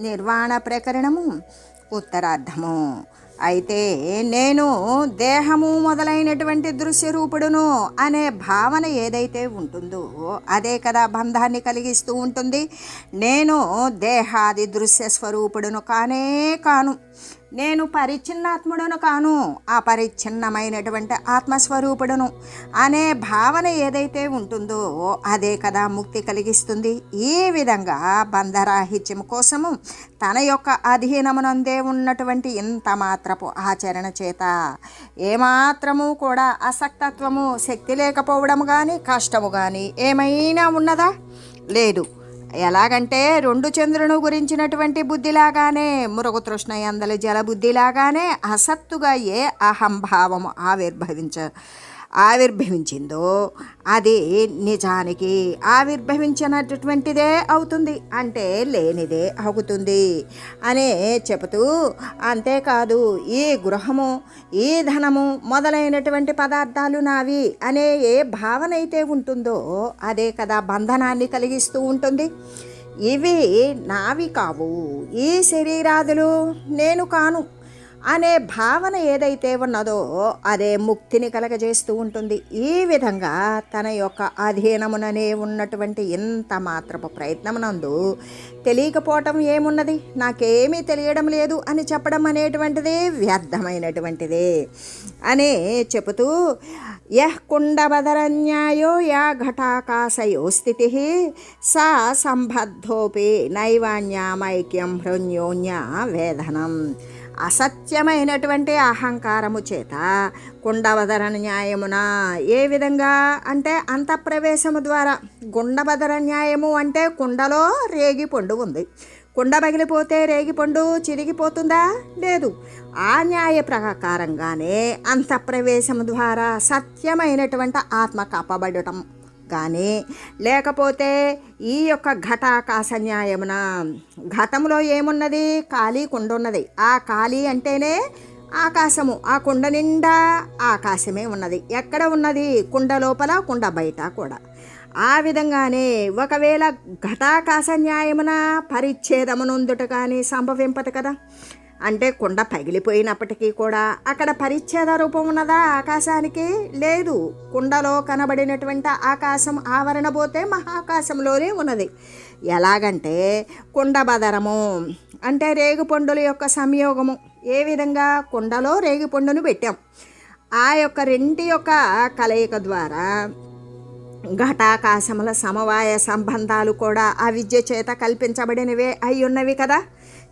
నిర్వాణ ప్రకరణము. ఉత్తరార్ధము. అయితే నేను దేహము మొదలైనటువంటి దృశ్యరూపుడును అనే భావన ఏదైతే ఉంటుందో అదే కదా బంధాన్ని కలిగిస్తూ ఉంటుంది. నేను దేహాది దృశ్య స్వరూపుడును కానే కాను. నేను పరిచ్ఛిన్నాత్ముడను కాను ఆ పరిచ్ఛిన్నమైనటువంటి ఆత్మస్వరూపుడును. అనే భావన ఏదైతే ఉంటుందో అదే కదా ముక్తి కలిగిస్తుంది. ఈ విధంగా బంధరాహిత్యం కోసము తన యొక్క అధీనమునందే ఉన్నటువంటి ఇంత మాత్రపు ఆచరణ చేత ఏమాత్రము కూడా అసక్తత్వము శక్తి లేకపోవడం కానీ కష్టము కానీ ఏమైనా ఉన్నదా? లేదు. ఎలాగంటే రెండు చంద్రుని గురించినటువంటి బుద్ధిలాగానే మృగతృష్ణ ఎందలి జల బుద్ధిలాగానే అసత్తుగా ఏ అహంభావము ఆవిర్భవించ ఆవిర్భవించిందో అది నిజానికి ఆవిర్భవించినటువంటిదే అవుతుంది. అంటే లేనిదే అవుతుంది అనే చెబుతూ అంతేకాదు ఈ గృహము ఈ ధనము మొదలైనటువంటి పదార్థాలు నావి అనే ఏ భావన అయితే ఉంటుందో అదే కదా బంధనాన్ని కలిగిస్తూ ఉంటుంది. ఇవి నావి కావు. ఈ శరీరాదులు నేను కాను. అనే భావన ఏదైతే ఉన్నదో అదే ముక్తిని కలగజేస్తూ ఉంటుంది. ఈ విధంగా తన యొక్క అధీనముననే ఉన్నటువంటి ఇంత మాత్రపు ప్రయత్నమునందు తెలియకపోవటం ఏమున్నది? నాకేమీ తెలియడం లేదు అని చెప్పడం అనేటువంటిది వ్యర్థమైనటువంటిదే అని చెబుతూ యహ్ కుండబదరన్యాయో యా ఘటాకాశయో స్థితి సా సంబద్ధోపి నైవాన్యామైక్యం హృన్యోన్య వేధనం అసత్యమైనటువంటి అహంకారము చేత కుండవదర న్యాయమున? ఏ విధంగా? అంటే అంతఃప్రవేశము ద్వారా. గుండబదర న్యాయము అంటే కుండలో రేగి పండు ఉంది. కుండ పగిలిపోతే రేగిపండు చిరిగిపోతుందా? లేదు. ఆ న్యాయ ప్రకారంగానే అంతఃప్రవేశం ద్వారా సత్యమైనటువంటి ఆత్మ కాపబడటం. కానీ లేకపోతే ఈ యొక్క ఘటాకాశ న్యాయమున ఘటంలో ఏమున్నది? ఖాళీ కుండ ఉన్నది ఆ ఖాళీ అంటేనే ఆకాశము. ఆ కుండ నిండా ఆకాశమే ఉన్నది. ఎక్కడ ఉన్నది? కుండ లోపల కుండ బయట కూడా. ఆ విధంగానే ఒకవేళ ఘటాకాశ న్యాయమున పరిచ్ఛేదమునందుట కానీ సంభవింపదు కదా. అంటే కుండ పగిలిపోయినప్పటికీ కూడా అక్కడ పరిచ్ఛేద రూపం ఉన్నదా ఆకాశానికి? లేదు. కుండలో కనబడినటువంటి ఆకాశం ఆవరణ పోతే మహాకాశంలోనే ఉన్నది. ఎలాగంటే కుండబదరము అంటే రేగుపండుల యొక్క సంయోగము. ఏ విధంగా? కుండలో రేగిపండును పెట్టాం. ఆ యొక్క రెంటి యొక్క కలయిక ద్వారా ఘటాకాశముల సమవాయ సంబంధాలు కూడా ఆ విద్య చేత కల్పించబడినవే అయి ఉన్నవి కదా.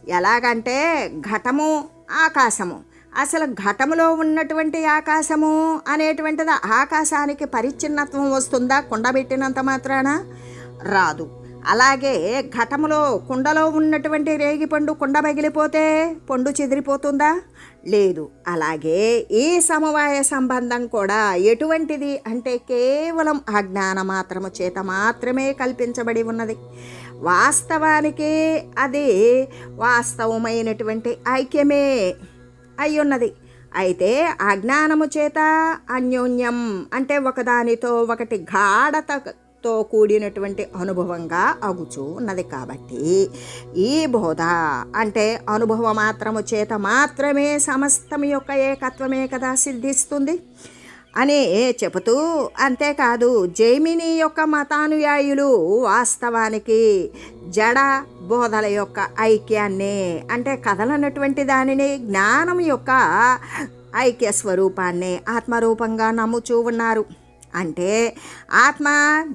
ఎలాగంటే ఘటము ఆకాశము. అసలు ఘటములో ఉన్నటువంటి ఆకాశము అనేటువంటిది ఆకాశానికి పరిచ్ఛిన్నత్వం వస్తుందా? కుండబెట్టినంత మాత్రాన రాదు. అలాగే ఘటములో కుండలో ఉన్నటువంటి రేగిపండు కుండ పగిలిపోతే పండు చెదిరిపోతుందా? లేదు. అలాగే ఈ సమవాయ సంబంధం కూడా ఎటువంటిది? అంటే కేవలం అజ్ఞాన మాత్రము చేత మాత్రమే కల్పించబడి ఉన్నది. వాస్తవానికి అది వాస్తవమైనటువంటి ఐక్యమే అయి ఉన్నది అయితే అజ్ఞానము చేత అన్యోన్యం అంటే ఒకదానితో ఒకటి గాఢతతో కూడినటువంటి అనుభవంగా అగుచూ ఉన్నది కాబట్టి ఈ బోధ అంటే అనుభవ మాత్రము చేత మాత్రమే సమస్తం యొక్క ఏకత్వమే కదా సిద్ధిస్తుంది. అని చెబుతూ అంతేకాదు జైమిని యొక్క మతానుయాయులు వాస్తవానికి జడ బోధల యొక్క ఐక్యాన్ని అంటే కథలన్నటువంటి దానిని జ్ఞానం యొక్క ఐక్య స్వరూపాన్ని ఆత్మరూపంగా నమ్ముచూ ఉన్నారు. అంటే ఆత్మ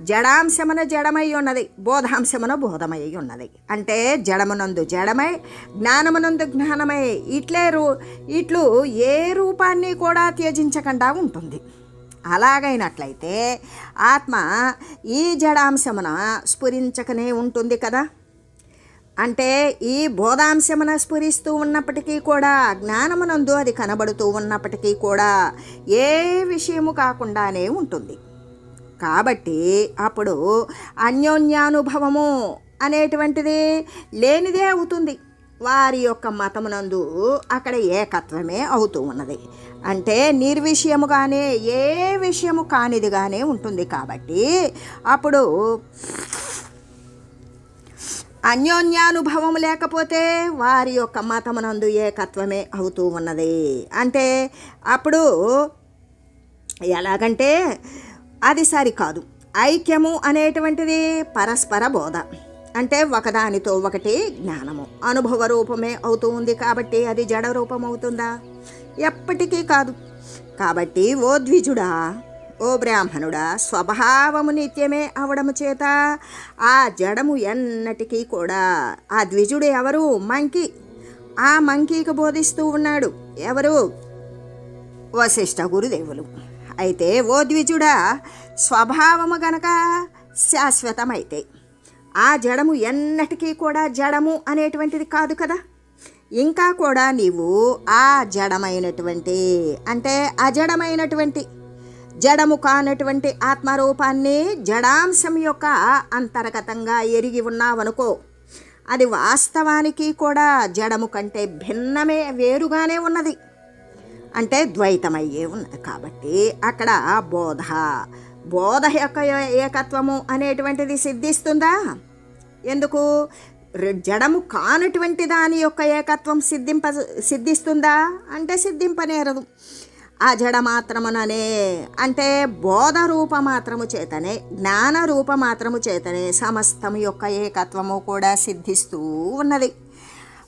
జడాంశమున జడమై ఉన్నది బోధాంశమున బోధమై ఉన్నది. అంటే జడమునందు జడమై జ్ఞానమునందు జ్ఞానమై ఇట్లే రూ ఇట్లు ఏ రూపాన్ని కూడా త్యజించకుండా ఉంటుంది. అలాగైనట్లయితే ఆత్మ ఈ జడాంశమున స్ఫురించకనే ఉంటుంది కదా. అంటే ఈ బోధాంశమున స్ఫురిస్తూ ఉన్నప్పటికీ కూడా జ్ఞానమునందు అది కనబడుతూ ఉన్నప్పటికీ కూడా ఏ విషయము కాకుండానే ఉంటుంది. కాబట్టి అప్పుడు అన్యోన్యానుభవము అనేటువంటిది లేనిదే అవుతుంది. వారి యొక్క మతమునందు అక్కడ ఏకత్వమే అవుతూ ఉన్నది. అంటే నిర్విషయముగానే ఏ విషయము కానిదిగానే ఉంటుంది కాబట్టి అప్పుడు అన్యోన్యానుభవం లేకపోతే వారి యొక్క మతమునందు ఏకత్వమే అవుతూ ఉన్నది. అంటే అప్పుడు ఎలాగంటే అది సరికాదు. ఐక్యము అనేటువంటిది పరస్పర బోధ. అంటే ఒకదానితో ఒకటి జ్ఞానము. అనుభవ రూపమే అవుతూ ఉంది కాబట్టి అది జడ రూపం అవుతుందా ఎప్పటికీ కాదు. కాబట్టి ఓ ద్విజుడా ఓ బ్రాహ్మణుడా స్వభావము నిత్యమే అవడము చేత ఆ జడము ఎన్నటికీ కూడా ఆ ద్విజుడు ఎవరు? మంకి. ఆ మంకీకి బోధిస్తూ ఉన్నాడు. ఎవరు? వశిష్ఠ గురుదేవులు. అయితే ఓ ద్విజుడా స్వభావము గనక శాశ్వతమైతే ఆ జడము ఎన్నటికీ కూడా జడము అనేటువంటిది కాదు కదా. ఇంకా కూడా నీవు ఆ జడమైనటువంటి అంటే అజడమైనటువంటి జడము కానటువంటి ఆత్మరూపాన్ని జడాంశం యొక్క అంతర్గతంగా ఎరిగి ఉన్నావనుకో అది వాస్తవానికి కూడా జడము కంటే భిన్నమే వేరుగానే ఉన్నది. అంటే ద్వైతమయ్యే ఉన్నది. కాబట్టి అక్కడ బోధ బోధ యొక్క ఏకత్వము అనేటువంటిది సిద్ధిస్తుందా? ఎందుకు? జడము కానటువంటి దాని యొక్క ఏకత్వం సిద్ధింప సిద్ధిస్తుందా? అంటే సిద్ధింపనేరదు. అజడ మాత్రముననే అంటే బోధ రూప మాత్రము చేతనే జ్ఞాన రూప మాత్రము చేతనే సమస్తం యొక్క ఏకత్వము కూడా సిద్ధిస్తూ ఉన్నది.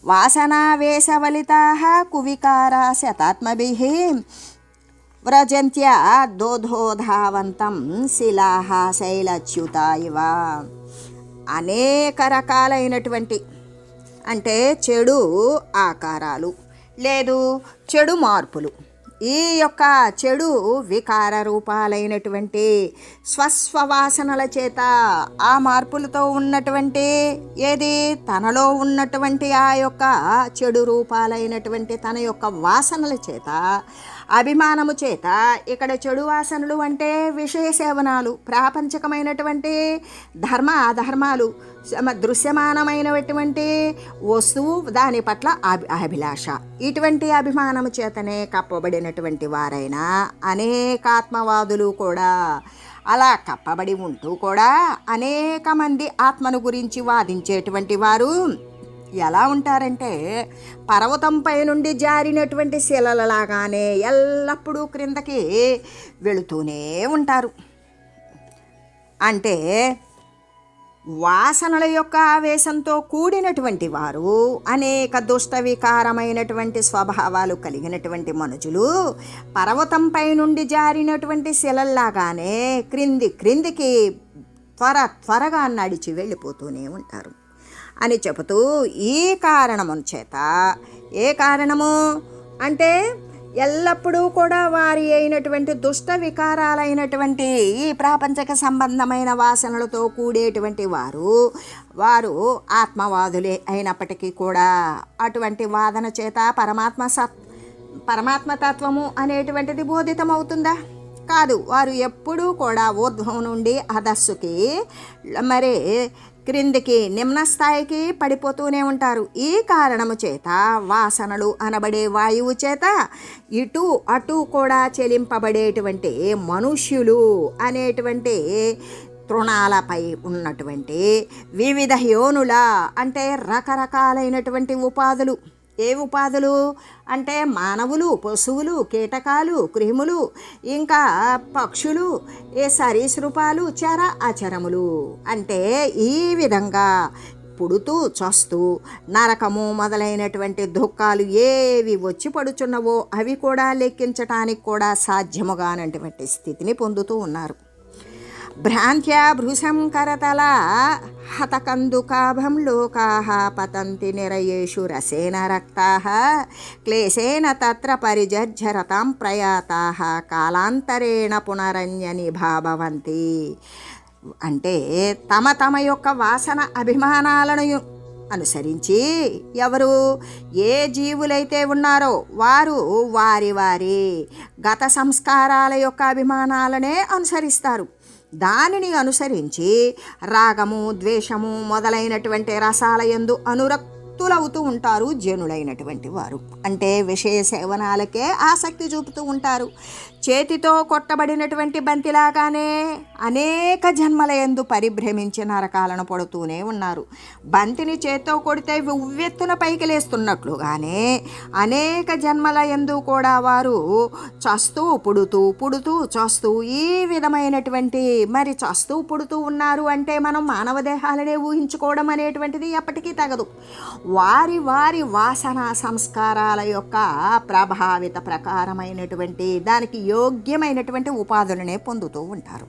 వాసనావేశవలితా కువికారా శతాత్మభి వ్రజంత్య దోధోధావంతం శిలాహ శైలచ్యుత ఇవ. అనేక రకాలైనటువంటి అంటే చెడు ఆకారాలు లేదు చెడు మార్పులు ఈ యొక్క చెడు వికార రూపాలైనటువంటి స్వస్వవాసనల చేత ఆ మార్పులతో ఉన్నటువంటి ఏది? తనలో ఉన్నటువంటి ఆ యొక్క చెడు రూపాలైనటువంటి తన యొక్క వాసనల చేత అభిమానము చేత ఇక్కడ చెడు వాసనలు అంటే విషయ సేవనాలు ప్రాపంచకమైనటువంటి ధర్మ అధర్మాలు దృశ్యమానమైనటువంటి వస్తువు దాని పట్ల అభి అభిలాష. ఇటువంటి అభిమానము చేతనే కప్పబడినటువంటి వారైనా అనేకాత్మవాదులు కూడా అలా కప్పబడి ఉంటూ కూడా అనేక మంది ఆత్మను గురించి వాదించేటువంటి వారు ఎలా ఉంటారంటే పర్వతంపై నుండి జారినటువంటి శిలలలాగానే ఎల్లప్పుడూ క్రిందకి వెళుతూనే ఉంటారు. అంటే వాసనల యొక్క ఆవేశంతో కూడినటువంటి వారు అనేక దుష్ట వికారమైనటువంటి స్వభావాలు కలిగినటువంటి మనుషులు పర్వతంపై నుండి జారినటువంటి శిలల్లాగానే క్రింది క్రిందికి త్వర త్వరగా నడిచి వెళ్ళిపోతూనే ఉంటారు. అని చెబుతూ ఈ కారణము చేత ఏ కారణము? అంటే ఎల్లప్పుడూ కూడా వారి అయినటువంటి దుష్ట వికారాలైనటువంటి ఈ ప్రాపంచక సంబంధమైన వాసనలతో కూడేటువంటి వారు వారు ఆత్మవాదులే అయినప్పటికీ కూడా అటువంటి వాదన చేత పరమాత్మ సత్ పరమాత్మతత్వము అనేటువంటిది బోధితమవుతుందా? కాదు వారు ఎప్పుడూ కూడా ఊర్ధ్వం నుండి అధస్సుకి మరి క్రిందికి నిమ్న స్థాయికి పడిపోతూనే ఉంటారు. ఈ కారణము చేత వాసనలు అనబడే వాయువు చేత ఇటు అటు కూడా చెలింపబడేటువంటి మనుష్యులు అనేటువంటి తృణాలపై ఉన్నటువంటి వివిధ యోనుల అంటే రకరకాలైనటువంటి ఉపాధులు. ఏ ఉపాధులు? అంటే మానవులు పశువులు కీటకాలు క్రిములు ఇంకా పక్షులు ఏ సరీసృపాలు చర అచరములు. అంటే ఈ విధంగా పుడుతూ చస్తూ నరకము మొదలైనటువంటి దుఃఖాలు ఏవి వచ్చి పడుచున్నవో అవి కూడా లెక్కించటానికి కూడా సాధ్యముగానటువంటి స్థితిని పొందుతూ ఉన్నారు. భ్రాంత్యా భృశం కరతల హతకందుకాభం లోకా పతంతి నిరయేషు రసేన రక్తా క్లేశేన తత్ర పరిజర్జరతాం ప్రయాతా కాలాంతరేణ పునరన్యని భాభవంతి అంటే తమ తమ యొక్క వాసన అభిమానాలను అనుసరించి ఎవరు ఏ జీవులైతే ఉన్నారో వారు వారి వారి గత సంస్కారాల యొక్క అభిమానాలనే అనుసరిస్తారు. దానిని అనుసరించి రాగము ద్వేషము మొదలైనటువంటి రసాలయందు అనురక్ అనురక్తులవుతూ ఉంటారు జనులైనటువంటి వారు. అంటే విషయ సేవనాలకే ఆసక్తి చూపుతూ ఉంటారు. చేతితో కొట్టబడినటువంటి బంతిలాగానే అనేక జన్మల ఎందు పరిభ్రమించి నరకాలను పడుతూనే ఉన్నారు. బంతిని చేత్తో కొడితే ఉవ్వెత్తున పైకి లేస్తున్నట్లుగానే అనేక జన్మల ఎందు కూడా వారు చస్తూ పుడుతూ పుడుతూ చస్తూ ఈ విధమైనటువంటి మరి చస్తూ పుడుతూ ఉన్నారు అంటే మనం మానవ దేహాలనే ఊహించుకోవడం అనేటువంటిది ఎప్పటికీ తగదు. వారి వారి వాసన సంస్కారాల యొక్క ప్రభావిత ప్రకారమైనటువంటి దానికి యోగ్యమైనటువంటి ఉపాధులనే పొందుతూ ఉంటారు.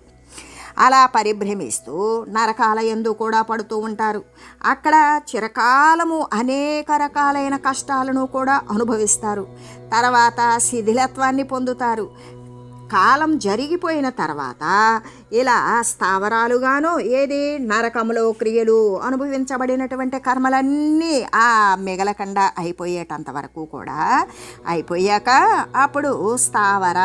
అలా పరిభ్రమిస్తూ నరకాల ఎందు కూడా పడుతూ ఉంటారు. అక్కడ చిరకాలము అనేక రకాలైన కష్టాలను కూడా అనుభవిస్తారు. తర్వాత శిథిలత్వాన్ని పొందుతారు. కాలం జరిగిపోయిన తర్వాత ఇలా స్థావరాలుగాను ఏది నరకములో క్రియలు అనుభవించబడినటువంటి కర్మలన్నీ ఆ మిగలకండ అయిపోయేటంత వరకు కూడా అయిపోయాక అప్పుడు స్థావర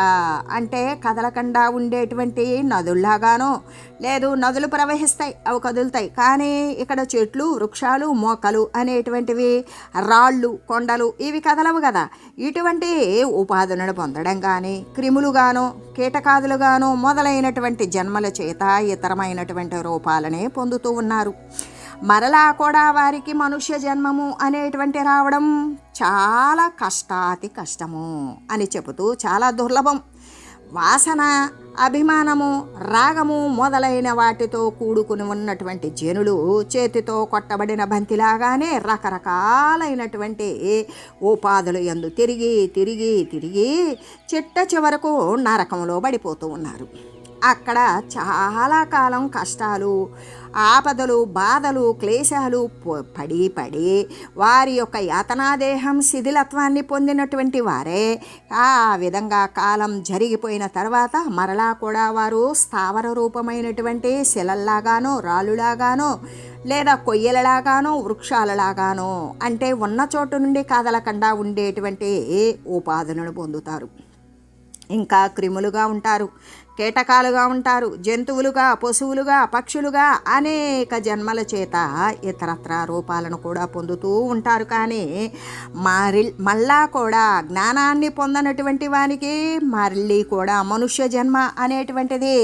అంటే కదలకుండా ఉండేటువంటి నదుల్లాగానో లేదు నదులు ప్రవహిస్తాయి అవి కదులుతాయి. కానీ ఇక్కడ చెట్లు వృక్షాలు మొక్కలు అనేటువంటివి రాళ్ళు కొండలు ఇవి కదలవు కదా. ఇటువంటి ఉపాధులను పొందడం కానీ క్రిములుగాను కీటకాదులుగాను మొదలైనటువంటి జన్మ కర్మల చేత ఇతరమైనటువంటి రూపాలనే పొందుతూ ఉన్నారు. మరలా కూడా వారికి మనుష్య జన్మము అనేటువంటి రావడం చాలా కష్టాతి కష్టము అని చెబుతూ చాలా దుర్లభం. వాసన అభిమానము రాగము మొదలైన వాటితో కూడుకుని ఉన్నటువంటి జనులు చేతితో కొట్టబడిన బంతిలాగానే రకరకాలైనటువంటి ఉపాధులు ఎందు తిరిగి తిరిగి తిరిగి చిట్ట చివరకు నరకంలో పడిపోతూ ఉన్నారు. అక్కడ చాలా కాలం కష్టాలు ఆపదలు బాధలు క్లేశాలు పడి పడి వారి యొక్క యాతనాదేహం శిథిలత్వాన్ని పొందినటువంటి వారే. ఆ విధంగా కాలం జరిగిపోయిన తర్వాత మరలా కూడా వారు స్థావర రూపమైనటువంటి శిలల్లాగానో రాళ్ళులాగానో లేదా కొయ్యలలాగానో వృక్షాలలాగానో అంటే ఉన్న చోటు నుండి కాదలకుండా ఉండేటువంటి ఉపాధులను పొందుతారు. ఇంకా క్రిములుగా ఉంటారు. కీటకాలుగా ఉంటారు జంతువులుగా పశువులుగా పక్షులుగా అనేక జన్మల చేత ఇతరత్ర రూపాలను కూడా పొందుతూ ఉంటారు. కానీ మరి మళ్ళా కూడా జ్ఞానాన్ని పొందనటువంటి వానికి మళ్ళీ కూడా మనుష్య జన్మ అనేటువంటిది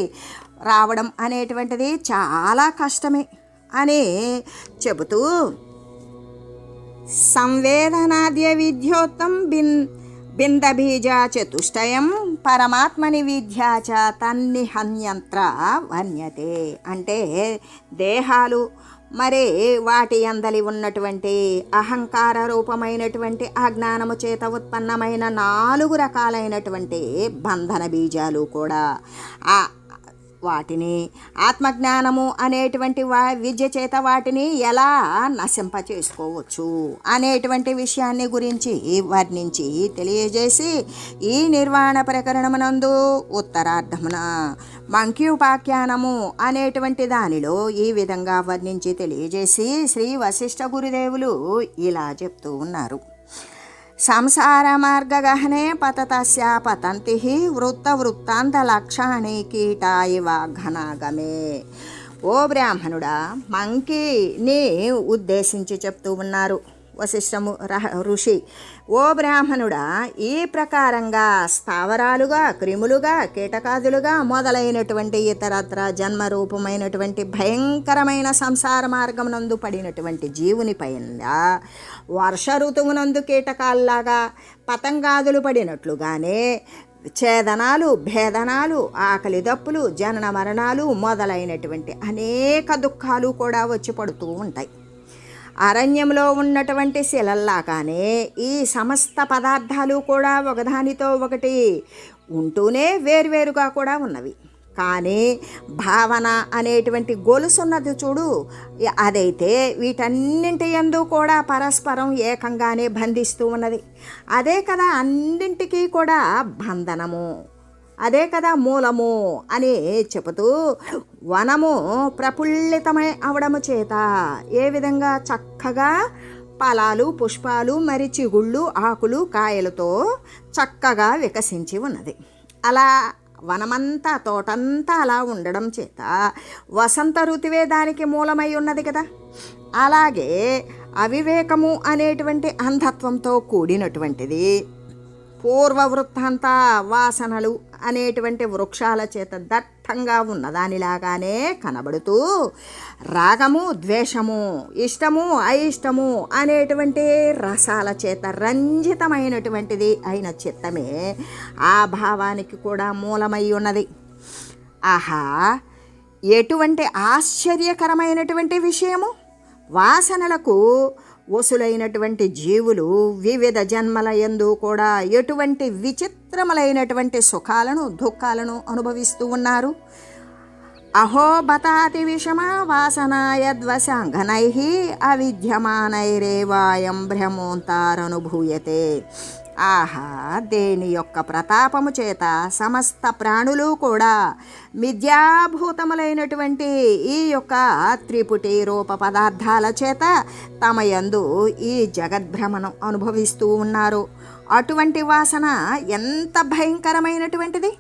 రావడం అనేటువంటిది చాలా కష్టమే అని చెబుతూ సంవేదనాద్య విద్యోత్తం బిన్ బిందబీజాచతుష్టయం పరమాత్మని విద్యా చ తన్నిహన్యంత్ర వన్యతే. అంటే దేహాలు మరి వాటి అందలి ఉన్నటువంటి అహంకార రూపమైనటువంటి అజ్ఞానము చేత ఉత్పన్నమైన నాలుగు రకాలైనటువంటి బంధన బీజాలు కూడా. ఆ వాటిని. ఆత్మజ్ఞానము అనేటువంటి వా విద్య చేత వాటిని ఎలా నశింప చేసుకోవచ్చు అనేటువంటి విషయాన్ని గురించి వర్ణించి తెలియజేసి ఈ నిర్వాణ ప్రకరణమునందు ఉత్తరార్ధమున మంక్యూపాఖ్యానము అనేటువంటి దానిలో ఈ విధంగా వర్ణించి తెలియజేసి శ్రీ వశిష్ఠ గురుదేవులు ఇలా చెప్తూ ఉన్నారు. సంసార మార్గగహనే పతతస్య పతంతి వృత్త వృత్తాంత లక్షాణి కీట ఇవ ఘనాగమే ఓ బ్రాహ్మణుడా మంకీని ఉద్దేశించి చెప్తూ ఉన్నారు వశిష్ఠము రహ ఋషి. ఓ బ్రాహ్మణుడా ఈ ప్రకారంగా స్థావరాలుగా క్రిములుగా కీటకాదులుగా మొదలైనటువంటి ఇతరత్ర జన్మరూపమైనటువంటి భయంకరమైన సంసార మార్గమునందు పడినటువంటి జీవుని పైన వర్ష ఋతువునందు కీటకాల్లాగా పతంగాదులు పడినట్లుగానే ఛేదనాలు భేదనాలు ఆకలి దప్పులు జనన మరణాలు మొదలైనటువంటి అనేక దుఃఖాలు కూడా వచ్చి పడుతూ ఉంటాయి. అరణ్యంలో ఉన్నటువంటి శిలల్లాగానే ఈ సమస్త పదార్థాలు కూడా ఒకదానితో ఒకటి ఉంటూనే వేరువేరుగా కూడా ఉన్నవి. కానీ భావన అనేటువంటి గొలుసున్నది చూడు అదైతే వీటన్నింటి యందు కూడా పరస్పరం ఏకంగానే బంధిస్తూ ఉన్నది. అదే కదా అన్నింటికీ కూడా బంధనము. అదే కదా మూలము అని చెబుతూ వనము ప్రఫుల్లితమై అవడము చేత ఏ విధంగా చక్కగా ఫలాలు పుష్పాలు మరి చిగుళ్ళు ఆకులు కాయలతో చక్కగా వికసించి ఉన్నది. అలా వనమంతా తోటంతా అలా ఉండడం చేత వసంత ఋతువే దానికి మూలమై ఉన్నది కదా. అలాగే అవివేకము అనేటువంటి అంధత్వంతో కూడినటువంటిది పూర్వ వృత్తాంత వాసనలు అనేటువంటి వృక్షాల చేత దట్టంగా ఉన్నదానిలాగానే కనబడుతూ రాగము ద్వేషము ఇష్టము అయిష్టము అనేటువంటి రసాల చేత రంజితమైనటువంటిది అయిన చిత్తమే ఆ భావానికి కూడా మూలమై ఉన్నది. ఆహా ఎటువంటి ఆశ్చర్యకరమైనటువంటి విషయము? వాసనలకు వసులైనటువంటి జీవులు వివిధ జన్మల యందు కూడా ఎటువంటి విచిత్రములైనటువంటి సుఖాలను దుఃఖాలను అనుభవిస్తూ ఉన్నారు. అహో బతాతి విషమ వాసనాయద్వశాంగనై అవిద్యమానైరేవాయం భ్రమోంతారనుభూయతే. ఆహా దేని యొక్క ప్రతాపము చేత సమస్త ప్రాణులు కూడా మిథ్యాభూతములైనటువంటి ఈ యొక్క త్రిపుటి రూప పదార్థాల చేత తమ యందు ఈ జగద్భ్రమణం అనుభవిస్తూ ఉన్నారు. అటువంటి వాసన ఎంత భయంకరమైనటువంటిది?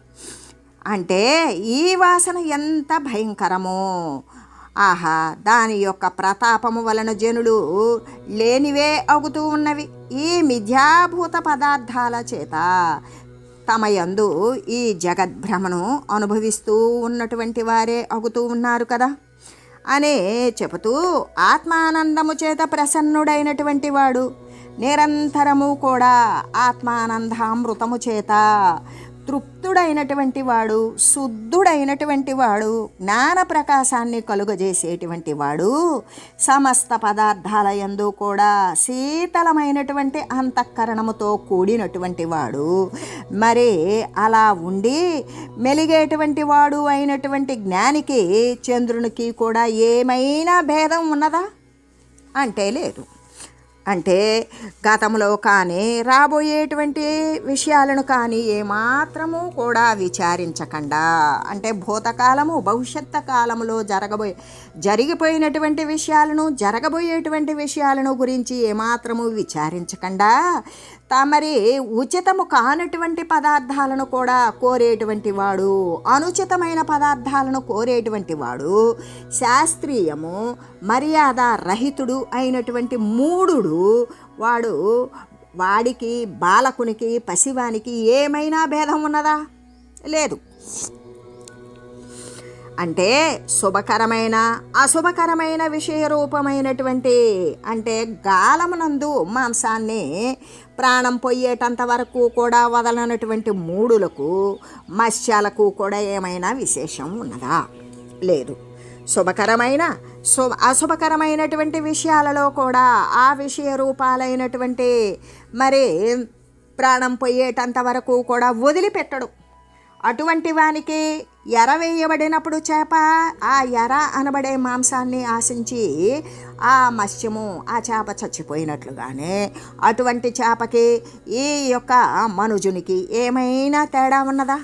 అంటే ఈ వాసన ఎంత భయంకరమో ఆహా దాని యొక్క ప్రతాపము వలన జనులు లేనివే అగుతూ ఉన్నవి. ఈ మిథ్యాభూత పదార్థాల చేత తమ యందు ఈ జగద్భ్రమను అనుభవిస్తూ ఉన్నటువంటి వారే అగుతూ ఉన్నారు కదా. అనే చెబుతూ ఆత్మానందము చేత ప్రసన్నుడైనటువంటి వాడు నిరంతరము కూడా ఆత్మానందామృతము చేత తృప్తుడైనటువంటి వాడు శుద్ధుడైనటువంటి వాడు జ్ఞాన ప్రకాశాన్ని కలుగజేసేటువంటి వాడు సమస్త పదార్థాల ఎందు కూడా శీతలమైనటువంటి అంతఃకరణముతో కూడినటువంటి వాడు. మరి అలా ఉండి మెలిగేటువంటి వాడు అయినటువంటి జ్ఞానికి చంద్రునికి కూడా ఏమైనా భేదం ఉన్నదా? అంటే లేదు. అంటే గతంలో కానీ రాబోయేటువంటి విషయాలను కానీ ఏమాత్రము కూడా విచారించకుండా. అంటే భూతకాలము భవిష్యత్తు కాలంలో జరగబోయే జరిగిపోయినటువంటి విషయాలను జరగబోయేటువంటి విషయాలను గురించి ఏమాత్రము విచారించకుండా. మరి ఉచితము కానటువంటి పదార్థాలను కూడా కోరేటువంటి వాడు అనుచితమైన పదార్థాలను కోరేటువంటి వాడు శాస్త్రీయము మర్యాద రహితుడు అయినటువంటి మూడుడు వాడు వాడికి బాలకునికి పసివానికి ఏమైనా భేదం ఉన్నదా? లేదు. అంటే శుభకరమైన అశుభకరమైన విషయ రూపమైనటువంటి అంటే గాలమునందు మాంసాన్ని ప్రాణం పోయేటంత వరకు కూడా వదలనటువంటి మూడులకు మత్స్యాలకు కూడా ఏమైనా విశేషం ఉన్నదా? లేదు. శుభకరమైన శుభ అశుభకరమైనటువంటి విషయాలలో కూడా ఆ విషయ రూపాలైనటువంటి మరి ప్రాణం పోయేటంత వరకు కూడా వదిలిపెట్టడు. అటువంటి వానికి ఎర వేయబడినప్పుడు చేప ఆ ఎర అనబడే మాంసాన్ని ఆశించి ఆ మత్స్యము ఆ చేప చచ్చిపోయినట్లుగానే అటువంటి చేపకి ఈ యొక్క మనుజునికి ఏమైనా తేడా ఉన్నదా?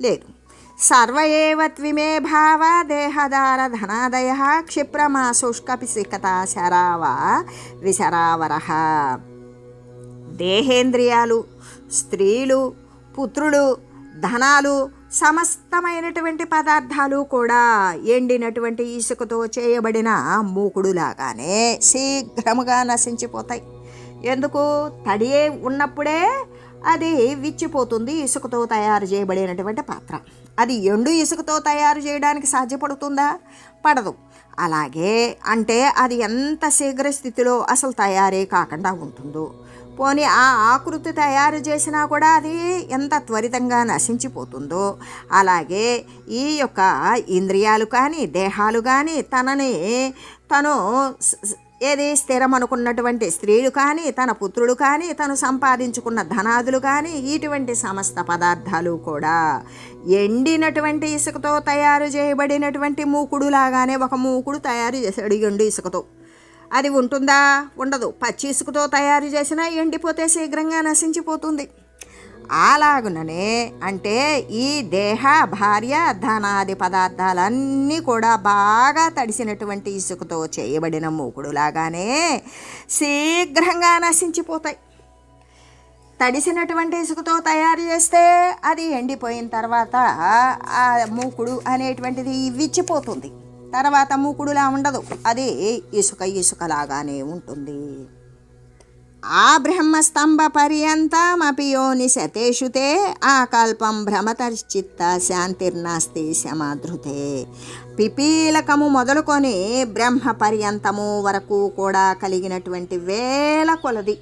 లేదు. సర్వేవత్విమే భావ దేహదార ధనాదయ క్షిప్రమా శుష్కపిసికత శరావ విశరావర. దేహేంద్రియాలు స్త్రీలు పుత్రులు ధనాలు సమస్తమైనటువంటి పదార్థాలు కూడా ఎండినటువంటి ఇసుకతో చేయబడిన మూకుడులాగానే శీఘ్రముగా నశించిపోతాయి. ఎందుకు? తడియే ఉన్నప్పుడే అది విచ్చిపోతుంది ఇసుకతో తయారు చేయబడినటువంటి పాత్ర. అది ఎండు ఇసుకతో తయారు చేయడానికి సాధ్యపడుతుందా? పడదు. అలాగే అంటే అది ఎంత శీఘ్ర స్థితిలో అసలు తయారీ కాకుండా ఉంటుందో. పోనీ ఆ ఆకృతి తయారు చేసినా కూడా అది ఎంత త్వరితంగా నశించిపోతుందో. అలాగే ఈ యొక్క ఇంద్రియాలు కానీ దేహాలు కానీ తనని తను ఏది స్థిరం అనుకున్నటువంటి స్త్రీలు కానీ తన పుత్రుడు కానీ తను సంపాదించుకున్న ధనాదులు కానీ ఇటువంటి సమస్త పదార్థాలు కూడా ఎండినటువంటి ఇసుకతో తయారు చేయబడినటువంటి మూకుడు లాగానే ఒక మూకుడు తయారు చేశాడు ఎండు ఇసుకతో. అది ఉంటుందా? ఉండదు. పచ్చి ఇసుకతో తయారు చేసినా ఎండిపోతే శీఘ్రంగా నశించిపోతుంది. అలాగుననే అంటే ఈ దేహ భార్య ధనాది పదార్థాలన్నీ కూడా బాగా తడిసినటువంటి ఇసుకతో చేయబడిన మూకుడులాగానే శీఘ్రంగా నశించిపోతాయి. తడిసినటువంటి ఇసుకతో తయారు చేస్తే అది ఎండిపోయిన తర్వాత ఆ మూకుడు అనేటువంటిది విచ్చిపోతుంది. తర్వాత మూకుడులా ఉండదు. అది ఇసుక ఇసుకలాగానే ఉంటుంది. ఆ బ్రహ్మస్తంభ పర్యంతమపి యోని శతేషుతే ఆ కల్పం భ్రమతర్చిత్త శాంతిర్నాస్తి శమాధృతే. పిపీలకము మొదలుకొని బ్రహ్మ పర్యంతము వరకు కూడా కలిగినటువంటి వేల కొలది.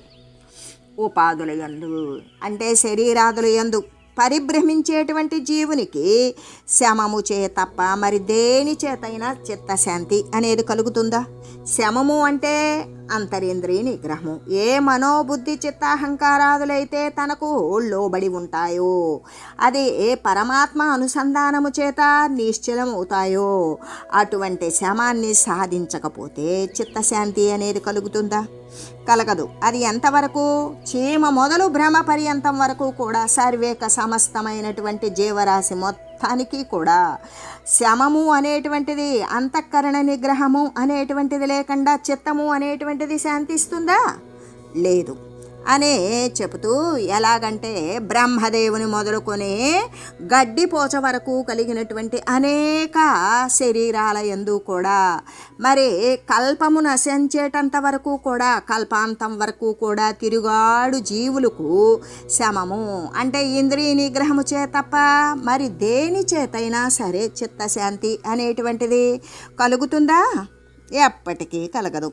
ఉపాధుల యందు అంటే శరీరాదుల యందు పరిభ్రమించేటువంటి జీవునికి శమము చే తప్ప మరి దేని చేతైనా చిత్తశాంతి అనేది కలుగుతుందా? శమము అంటే అంతరేంద్రియ నిగ్రహము. ఏ మనోబుద్ధి చిత్తాహంకారాదులైతే తనకు లోబడి ఉంటాయో అది ఏ పరమాత్మ అనుసంధానము చేత నిశ్చలమవుతాయో అటువంటి శమాన్ని సాధించకపోతే చిత్తశాంతి అనేది కలుగుతుందా? కలగదు. అది ఎంతవరకు? చీమ మొదలు భ్రమ పర్యంతం వరకు కూడా సర్వేక సమస్తమైనటువంటి జీవరాశి మొత్తానికి కూడా. శమము అనేటువంటిది అంతఃకరణ నిగ్రహము అనేటువంటిది లేకుండా చిత్తము అనేటువంటిది శాంతిస్తుందా? లేదు. అనే చెబుతూ ఎలాగంటే బ్రహ్మదేవుని మొదలుకొని గడ్డిపోచ వరకు కలిగినటువంటి అనేక శరీరాల ఎందు కూడా మరి కల్పము నశించేటంత వరకు కూడా కల్పాంతం వరకు కూడా తిరుగాడు జీవులకు శమము. అంటే ఇంద్రియ నిగ్రహము చే తప్ప మరి దేని చేతైనా సరే చిత్తశాంతి అనేటువంటిది కలుగుతుందా? ఎప్పటికీ కలగదు.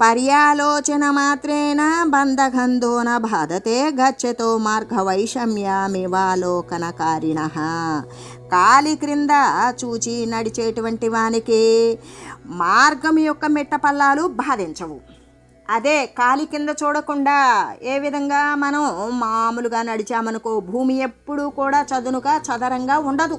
పర్యాలోచన మాత్రేణ బంధగంధోన బాధతే గచ్చతో మార్గ వైషమ్యమివాలోకనకారిణ కాలి క్రింద చూచి నడిచేటువంటి వానికి మార్గం యొక్క మెట్టపల్లాలు బాధించవు. అదే కాలి కింద చూడకుండా ఏ విధంగా మనం మామూలుగా నడిచామనుకో భూమి ఎప్పుడూ కూడా చదునుగా చదరంగా ఉండదు.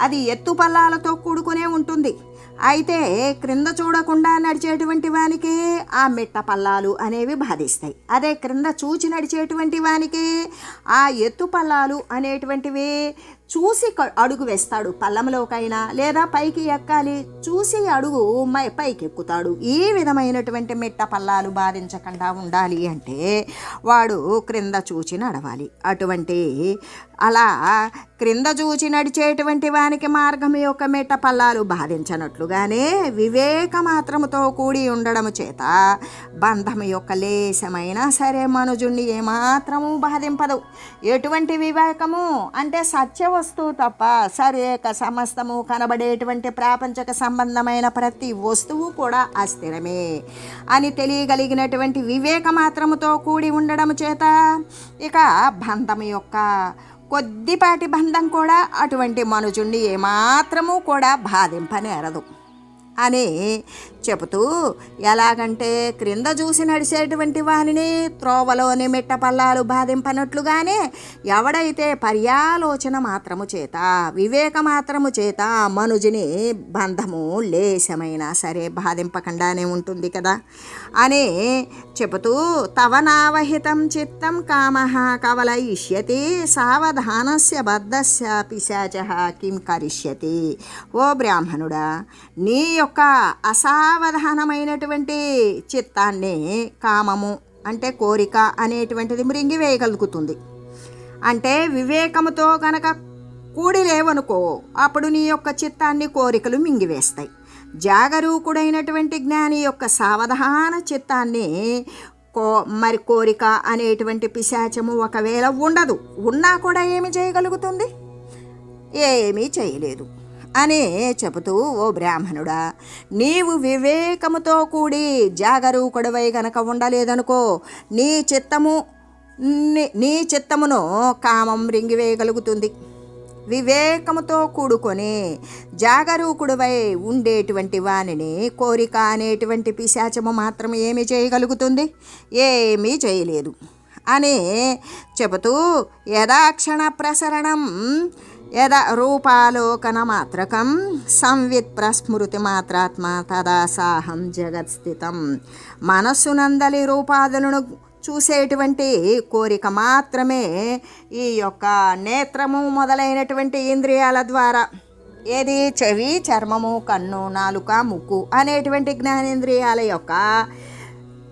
అది ఎత్తు పల్లాలతో కూడుకునే ఉంటుంది. అయితే క్రింద చూడకుండా నడిచేటువంటి వానికి ఆ మిట్ట పల్లాలు అనేవి బాధిస్తాయి. అదే క్రింద చూచి నడిచేటువంటి వానికి ఆ ఎత్తు పల్లాలు అనేటువంటివి చూసి అడుగు వేస్తాడు. పల్లంలోకైనా లేదా పైకి ఎక్కాలి. చూసి అడుగు మై- పైకి ఎక్కుతాడు ఈ విధమైనటువంటి మెట్ట పల్లాలు బాధించకుండా ఉండాలి అంటే వాడు క్రింద చూచి నడవాలి. అటువంటి అలా క్రింద చూచి నడిచేటువంటి వానికి మార్గం యొక్క మెట్ట పల్లాలు బాధించనట్లుగానే వివేక మాత్రముతో కూడి ఉండడము చేత బంధం యొక్క లేశమైనా సరే మనుజుణ్ణి ఏమాత్రము బాధింపదు. ఎటువంటి వివేకము అంటే సత్య వస్తువు తప్ప సరేక సమస్తము కనబడేటువంటి ప్రాపంచక సంబంధమైన ప్రతి వస్తువు కూడా అస్థిరమే అని తెలియగలిగినటువంటి వివేక మాత్రముతో కూడి ఉండడం చేత ఇక బంధం యొక్క కొద్దిపాటి బంధం కూడా అటువంటి మనుజుణ్ణి ఏమాత్రము కూడా బాధింపనేరదు. అని చెబుతూ ఎలాగంటే క్రింద చూసి నడిచేటువంటి వానిని త్రోవలోని మిట్టపల్లాలు బాధింపనట్లుగానే ఎవడైతే పర్యాలోచన మాత్రము చేత వివేక మాత్రము చేత మనుజుని బంధము లేశమైనా సరే బాధింపకుండానే ఉంటుంది కదా అని చెబుతూ తవనావహితం చిత్తం కామ కవలయిష్యతి సావధానస్య బద్ధస్య పిశాచ కిం కరిష్యతి. ఓ బ్రాహ్మణుడా నీ యొక్క అసావధానమైనటువంటి చిత్తాన్ని కామము అంటే కోరిక అనేటువంటిది మృంగి వేయగలుగుతుంది అంటే వివేకముతో గనక కూడి లేవనుకో అప్పుడు నీ యొక్క చిత్తాన్ని కోరికలు మింగివేస్తాయి. జాగరూకుడైనటువంటి జ్ఞాని యొక్క సావధాన చిత్తాన్ని కో మరి కోరిక అనేటువంటి పిశాచము ఒకవేళ ఉండదు ఉన్నా కూడా ఏమి చేయగలుగుతుంది? ఏమీ చేయలేదు. అనే చెబుతూ ఓ బ్రాహ్మణుడా నీవు వివేకముతో కూడి జాగరూకుడవై గనక ఉండలేదనుకో నీ చిత్తము నీ- నీ చిత్తమును కామం రింగివేయగలుగుతుంది. వివేకముతో కూడుకొని జాగరూకుడువై ఉండేటువంటి వానిని కోరిక అనేటువంటి పిశాచము మాత్రం ఏమి చేయగలుగుతుంది? ఏమీ చేయలేదు. అని చెబుతూ యథాక్షణ ప్రసరణం యద రూపాలోకన మాత్రకం సంవిత్ ప్రస్మృతి మాత్రాత్మ తదా సాహం జగత్స్థితం. మనస్సునందలి రూపాదులను చూసేటువంటి కోరిక మాత్రమే ఈ యొక్క నేత్రము మొదలైనటువంటి ఇంద్రియాల ద్వారా. ఏది? చెవి చర్మము కన్ను నాలుక ముక్కు అనేటువంటి జ్ఞానేంద్రియాల యొక్క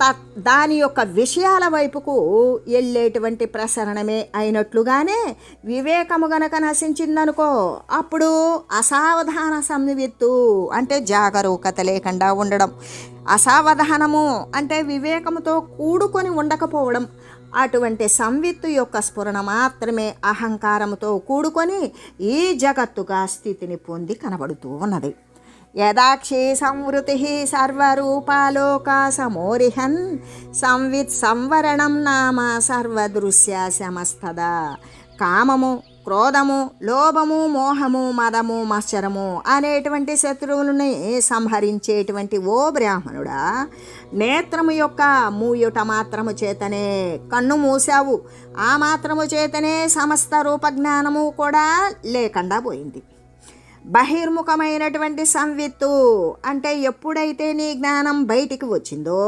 తత్ దాని యొక్క విషయాల వైపుకు వెళ్ళేటువంటి ప్రసరణమే అయినట్లుగానే వివేకము గనక నశించిందనుకో అప్పుడు అసావధాన సంవిత్తు అంటే జాగరూకత లేకుండా ఉండడం. అసావధానము అంటే వివేకముతో కూడుకొని ఉండకపోవడం. అటువంటి సంవిత్తు యొక్క స్ఫురణ మాత్రమే అహంకారముతో కూడుకొని ఈ జగత్తుగా స్థితిని పొంది కనబడుతూ ఉన్నది. యదాక్షి సంవృతి సర్వరూపాలోక సమోరిహన్ సంవిత్ సంవరణం నామ సర్వదృశ్య శమస్తదా. కామము క్రోధము లోభము మోహము మదము మత్సరము అనేటువంటి శత్రువులని సంహరించేటువంటి ఓ బ్రాహ్మణుడా నేత్రము యొక్క మూయుట మాత్రము చేతనే కన్ను మూసావు ఆ మాత్రము చేతనే సమస్త రూపజ్ఞానము కూడా లేకుండా పోయింది. బహిర్ముఖమైనటువంటి సంవిత్తు అంటే ఎప్పుడైతే నీ జ్ఞానం బయటికి వచ్చిందో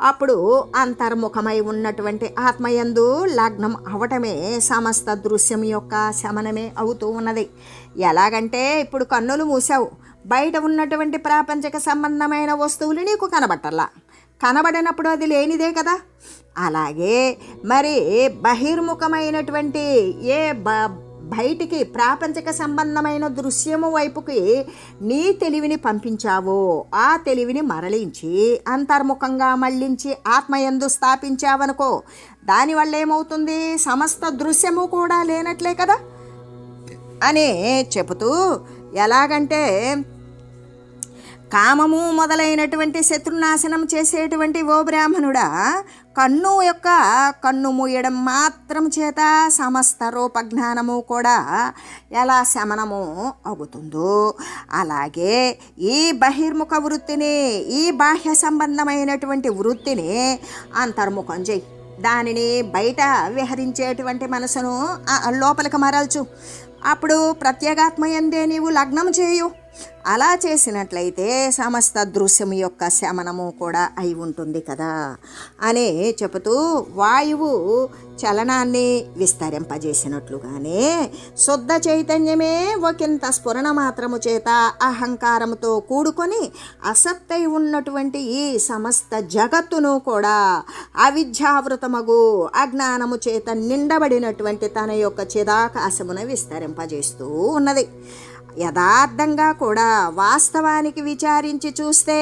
అప్పుడు అంతర్ముఖమై ఉన్నటువంటి ఆత్మయందు లగ్నం అవటమే సమస్త దృశ్యం యొక్క శమనమే అవుతూ ఉన్నది. ఎలాగంటే ఇప్పుడు కన్నులు మూసావు. బయట ఉన్నటువంటి ప్రాపంచిక సంబంధమైన వస్తువులు నీకు కనబట్టల్లా కనబడినప్పుడు అది లేనిదే కదా. అలాగే మరి బహిర్ముఖమైనటువంటి ఏ బ బయటికి ప్రాపంచిక సంబంధమైన దృశ్యము వైపుకి నీ తెలివిని పంపించావో. ఆ తెలివిని మరలించి అంతర్ముఖంగా మళ్ళించి ఆత్మయందు స్థాపించావనుకో దానివల్ల ఏమవుతుంది? సమస్త దృశ్యము కూడా లేనట్లే కదా? అని చెబుతూ ఎలాగంటే కామము మొదలైనటువంటి శత్రునాశనం చేసేటువంటి ఓ బ్రాహ్మణుడా కన్ను యొక్క కన్ను మూయడం మాత్రం చేత సమస్త రూపజ్ఞానము కూడా ఎలా శమనము అవుతుందో అలాగే ఈ బహిర్ముఖ వృత్తిని ఈ బాహ్య సంబంధమైనటువంటి వృత్తిని అంతర్ముఖం చెయ్యి. దానిని బయట విహరించేటువంటి మనసును లోపలికి మరల్చు. అప్పుడు ప్రత్యేగాత్మయందే నీవు లగ్నం చేయు. అలా చేసినట్లయితే సమస్త దృశ్యం యొక్క శమనము కూడా అయి ఉంటుంది కదా అని చెబుతూ వాయువు చలనాన్ని విస్తరింపజేసినట్లుగానే శుద్ధ చైతన్యమే ఒకంత స్ఫురణ మాత్రము చేత అహంకారముతో కూడుకొని అసత్తై ఉన్నటువంటి ఈ సమస్త జగత్తును కూడా అవిద్యావృతమగు అజ్ఞానము చేత నిండబడినటువంటి తన యొక్క చిదాకాశమును విస్తరింపజేస్తూ ఉన్నది. యథార్థంగా కూడా వాస్తవానికి విచారించి చూస్తే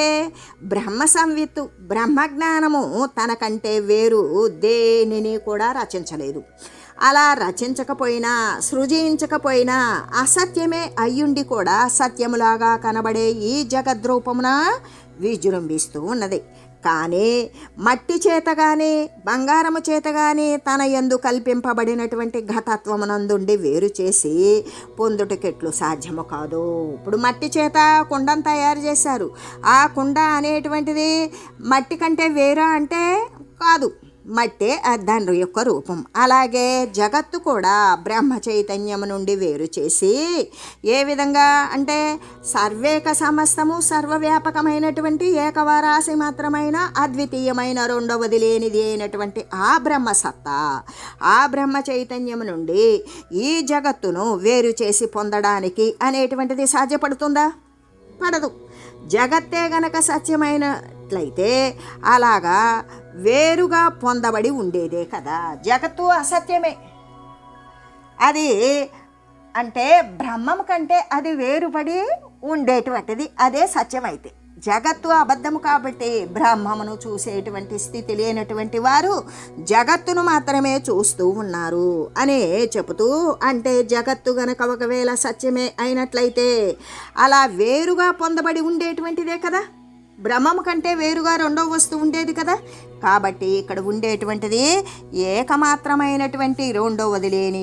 బ్రహ్మ సంవిత్తు బ్రహ్మజ్ఞానము తనకంటే వేరు దేనిని కూడా రచించలేదు. అలా రచించకపోయినా సృజించకపోయినా అసత్యమే అయ్యుండి కూడా సత్యములాగా కనబడే ఈ జగద్రూపమున విజృంభిస్తూ ఉన్నది. కానీ మట్టి చేత కానీ బంగారము చేత కానీ తన ఎందు కల్పింపబడినటువంటి ఘతత్వమునందుండి వేరు చేసి పొందుటకెట్లు సాధ్యము కాదు. ఇప్పుడు మట్టి చేత కుండను తయారు చేశారు. ఆ కుండ అనేటువంటిది మట్టి కంటే వేరా అంటే కాదు. మట్టే దాని యొక్క రూపం. అలాగే జగత్తు కూడా బ్రహ్మ చైతన్యము నుండి వేరు చేసి ఏ విధంగా అంటే సర్వేక సమస్తము సర్వవ్యాపకమైనటువంటి ఏకవారాశి మాత్రమైన అద్వితీయమైన రెండవది లేనిది అయినటువంటి ఆ బ్రహ్మ సత్తా ఆ బ్రహ్మ చైతన్యము నుండి ఈ జగత్తును వేరు చేసి పొందడానికి అనేటువంటిది సాధ్యపడుతుందా? పడదు. జగత్తే గనక సత్యమైనట్లయితే అలాగా వేరుగా పొందబడి ఉండేదే కదా. జగత్తు అసత్యమే. అది అంటే బ్రహ్మం కంటే అది వేరుపడి ఉండేటువంటిది అదే సత్యమైతే. జగత్తు అబద్ధము కాబట్టి బ్రహ్మమును చూసేటువంటి స్థితి లేనటువంటి వారు జగత్తును మాత్రమే చూస్తూ ఉన్నారు అనే చెబుతూ అంటే జగత్తు గనక ఒకవేళ సత్యమే అయినట్లయితే అలా వేరుగా పొందబడి ఉండేటువంటిదే కదా? బ్రహ్మము కంటే వేరుగా రెండో వస్తువు ఉండేది కదా? కాబట్టి ఇక్కడ ఉండేటువంటిది ఏకమాత్రమైనటువంటి రెండవది లేని